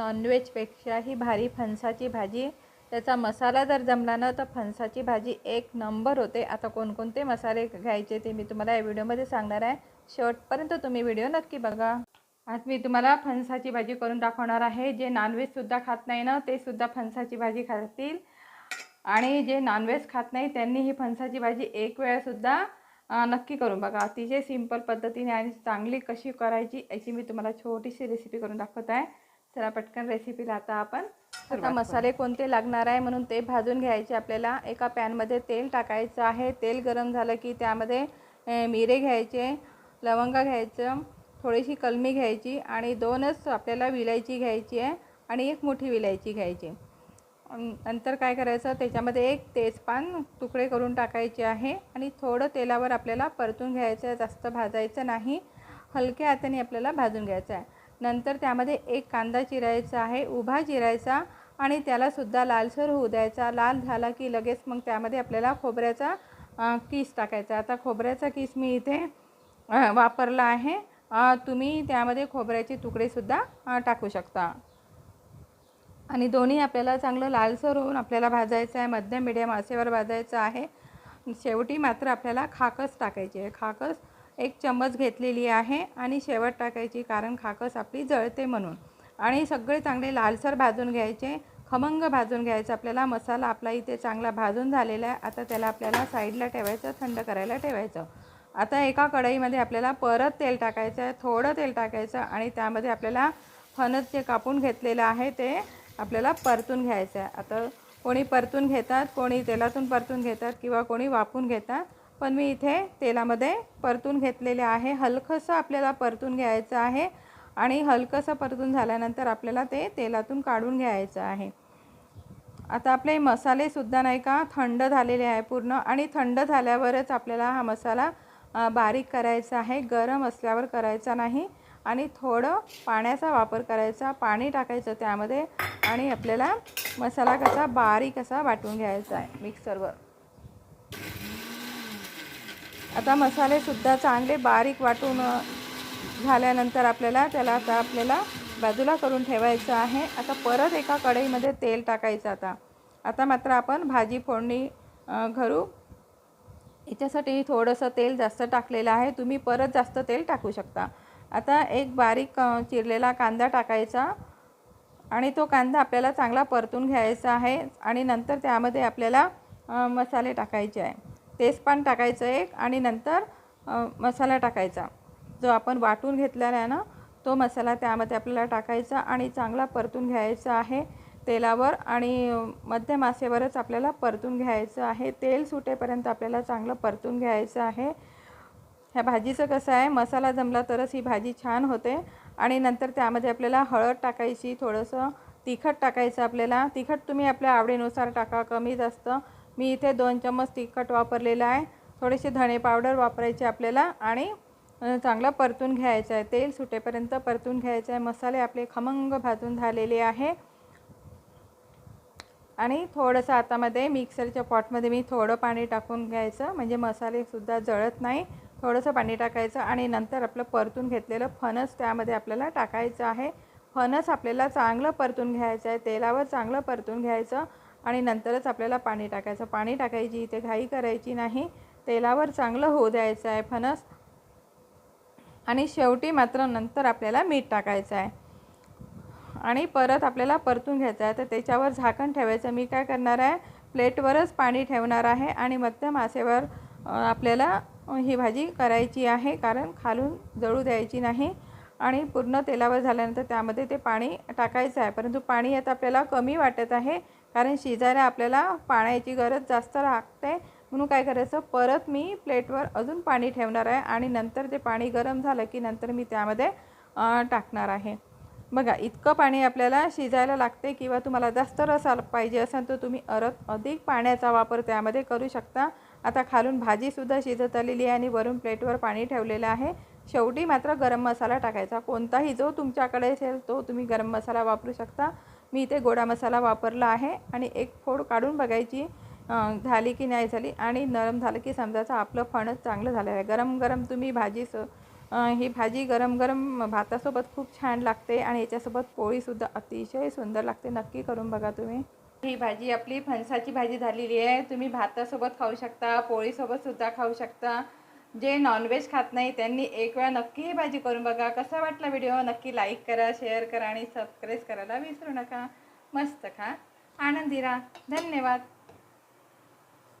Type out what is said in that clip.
नॉनव्हेजपेक्षाही भारी फणसाची भाजी. त्याचा मसाला जर जमला ना तर फणसाची भाजी एक नंबर होते. आता कोणकोणते मसाले घ्यायचे ते मी तुम्हाला या व्हिडिओमध्ये सांगणार आहे. शेवटपर्यंत तुम्ही व्हिडिओ नक्की बघा. आज मी तुम्हाला फणसाची भाजी करून दाखवणार आहे. जे नॉनव्हेजसुद्धा खात नाही ना ते सुद्धा फणसाची भाजी खातील. आणि जे नॉनव्हेज खात नाही त्यांनी ही फणसाची भाजी एक वेळासुद्धा नक्की करून बघा. अतिशय सिंपल पद्धतीने आणि चांगली कशी करायची याची मी तुम्हाला छोटीशी रेसिपी करून दाखवत आहे. चला पटकन रेसिपीला आता आपण. आता मसाले कोणते लागणार आहे म्हणून ते भाजून घ्यायचे आपल्याला. एका पॅनमध्ये तेल टाकायचं आहे. तेल गरम झालं की त्यामध्ये मिरे घ्यायचे लवंग घ्यायचं थोडीशी कलमी घ्यायची आणि दोनच आपल्याला विलायची घ्यायची आहे आणि एक मोठी विलायची घ्यायची नंतर काय करायचं त्याच्यामध्ये एक तेजपान तुकडे करून टाकायचे आहे आणि थोडं तेलावर आपल्याला परतून घ्यायचं आहे. जास्त भाजायचं नाही. हलक्या हाताने आपल्याला भाजून घ्यायचं आहे. नंतर त्यामध्ये एक कांदा चिरायचा आहे उभा चिरायचा आणि त्यालासुद्धा लालसर होऊ द्यायचा. लाल झाला की लगेच मग त्यामध्ये आपल्याला खोबऱ्याचा किस टाकायचा. आता खोबऱ्याचा किस मी इथे वापरला आहे. तुम्ही त्यामध्ये खोबऱ्याचे तुकडेसुद्धा टाकू शकता. आणि दोन्ही आपल्याला चांगलं लालसर होऊन आपल्याला भाजायचं आहे. मध्यम मिडियम असेवर भाजायचं आहे. शेवटी मात्र आपल्याला खाकस टाकायची आहे. खाकस एक चम्मच घेतलेली आहे आणि शेवट टाकायची कारण खाकस आपली जळते म्हणून. आणि सगळे चांगले लालसर भाजून घ्यायचे. खमंग भाजून घ्यायचं. आपल्याला मसाला आपला इथे चांगला भाजून झालेला आहे. आता त्याला आपल्याला साईडला ठेवायचं थंड करायला ठेवायचं. आता एका कढईमध्ये आपल्याला परत तेल टाकायचं आहे. थोडं तेल टाकायचं आणि त्यामध्ये आपल्याला फणस जे कापून घेतलेलं आहे ते आपल्याला परतून घ्यायचं आहे. आता कोणी परतून घेतात कोणी तेलातून परतून घेतात किंवा कोणी वाफून घेतात. पण मी इथे तेलामध्ये परतून घेतलेले आहे. हलकंसं आपल्याला परतून घ्यायचं आहे आणि हलकंसं परतून झाल्यानंतर आपल्याला ते तेलातून काढून घ्यायचं आहे. आता आपले मसालेसुद्धा नाही का थंड झालेले आहे पूर्ण आणि थंड झाल्यावरच आपल्याला हा मसाला बारीक करायचा आहे. गरम असल्यावर करायचा नाही आणि थोडं पाण्याचा वापर करायचा पाणी टाकायचं त्यामध्ये आणि आपल्याला मसाला कसा बारीक असा वाटून घ्यायचा आहे मिक्सरवर. आता मसालेसुद्धा चांगले बारीक वाटून झाल्यानंतर आपल्याला त्याला आता आपल्याला बाजूला करून ठेवायचं आहे. आता परत एका कढईमध्ये तेल टाकायचं आता. आता मात्र आपण भाजी फोडणी घरू. याच्यासाठी थोडंसं तेल जास्त टाकलेलं आहे. तुम्ही परत जास्त तेल टाकू शकता. आता एक बारीक चिरलेला कांदा टाकायचा आणि तो कांदा आपल्याला चांगला परतून घ्यायचा आहे आणि नंतर त्यामध्ये आपल्याला मसाले टाकायचे आहे. तेजपान टाकायचं एक आणि नंतर मसाला टाकायचा. जो आपण वाटून घेतलेला आहे ना तो मसाला त्यामध्ये आपल्याला टाकायचा आणि चांगला परतून घ्यायचा आहे तेलावर आणि मध्यम आसेवरच आपल्याला परतून घ्यायचं आहे. तेल सुटेपर्यंत आपल्याला चांगलं परतून घ्यायचं आहे. ह्या भाजीचं कसं आहे मसाला जमला तरच ही भाजी छान होते आणि नंतर त्यामध्ये आपल्याला हळद टाकायची थोडंसं तिखट टाकायचं आपल्याला. तिखट तुम्ही आपल्या आवडीनुसार टाका कमी जास्त मी इथे दोन चम्मच तिखट वापरलेलं आहे. थोडेसे धणे पावडर वापरायचे आपल्याला आणि चांगलं परतून घ्यायचं आहे. तेल सुटेपर्यंत परतून घ्यायचं आहे. मसाले आपले खमंग भाजून झालेले आहे. आणि थोडंसं आतामध्ये मिक्सरच्या पॉटमध्ये मी थोडं पाणी टाकून घ्यायचं. म्हणजे मसालेसुद्धा जळत नाही. थोडंसं पाणी टाकायचं आणि नंतर आपलं परतून घेतलेलं फणस त्यामध्ये आपल्याला टाकायचं आहे. फणस आपल्याला चांगलं परतून घ्यायचं आहे. तेलावर चांगलं परतून घ्यायचं आणि नंतरच आपल्याला पाणी टाकायचं. पाणी टाकायची इथे घाई करायची नाही. तेलावर चांगलं होऊ द्यायचं आहे फणस. आणि शेवटी मात्र नंतर आपल्याला मीठ टाकायचं आहे. आणि परत आपल्याला परतून घ्यायचं आहे. तर त्याच्यावर झाकण ठेवायचं. मी काय करणार आहे? प्लेटवरच पाणी ठेवणार आहे. आणि मध्यम आसेवर आपल्याला ही भाजी करायची आहे. कारण खालून जळू द्यायची नाही. आणि पूर्ण तेलावर झाल्यानंतर त्यामध्ये ते पाणी टाकायचं आहे. परंतु पाणी आता आपल्याला कमी वाटत आहे. कारण शिजायला आपल्याला पाण्याची गरज जास्त लागते. म्हणून काय करायचं? परत मी प्लेटवर अजून पाणी ठेवणार आहे आणि नंतर ते पाणी गरम झालं की नंतर मी त्यामध्ये टाकणार आहे. बघा इतकं पाणी आपल्याला शिजायला लागते किंवा तुम्हाला जास्त रस पाहिजे असेल तर तुम्ही अरत अधिक पाण्याचा वापर त्यामध्ये करू शकता. आता खालून भाजीसुद्धा शिजत आलेली आहे आणि वरून प्लेटवर पाणी ठेवलेलं आहे. शेवटी मात्र गरम मसाला टाकायचा. कोणताही जो तुमच्याकडे असेल तो तुम्ही गरम मसाला वापरू शकता. मी इथे गोडा मसाला वापरला आहे आणि एक फोड काढून बघायची झाली की नाही झाली आणि नरम झालं की समजायचं आपलं फणस चांगलं झालं आहे. गरम गरम तुम्ही भाजी स ही भाजी गरम गरम भातासोबत खूप छान लागते आणि याच्यासोबत पोळीसुद्धा अतिशय सुंदर लागते. नक्की करून बघा तुम्ही. ही भाजी आपली फणसाची भाजी झालेली आहे. तुम्ही भातासोबत खाऊ शकता पोळीसोबत सुद्धा खाऊ शकता. जे नॉनव्हेज खात नाही त्यांनी एक वेळा नक्की ही भाजी करून बघा. कसा वाटला व्हिडिओ नक्की लाईक करा शेअर करा आणि सबस्क्राईब करायला विसरू नका. मस्त खा. आनंदी राहा धन्यवाद.